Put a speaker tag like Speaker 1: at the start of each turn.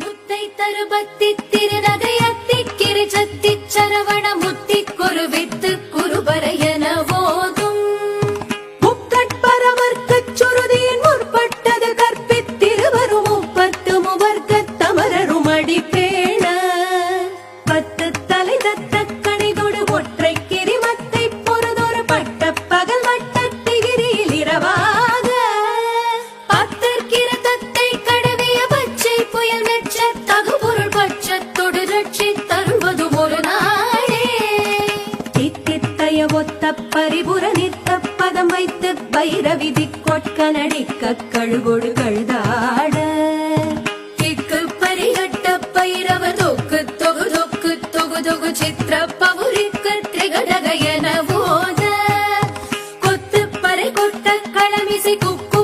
Speaker 1: முத்தை தருபத்தி திருநகையத்தி கிரிச்சத்தி சரவண முத்தி குருவித்து குருபரையன போதும் முக்கட்பரவர்க்கச் சுருதியின் முற்பட்டது கற்பித்திருவரும் முப்பத்து முவர்க்கத் தமரரும் அடிப்பேண பத்து தலை தத்த பய ஒத்த பரிபுர நித்த பதம் வைத்து பைரவிதி கொட்க நடிக்க கழுகொடு கழுதாட. கிக்கு பரிகட்ட பைரவ தொக்கு தொகு தொக்கு தொகு தொகு சித்திர பவுரிக்கு திரிகடக என ஓத. கொத்து பறை கொட்ட களமிசை குக்கு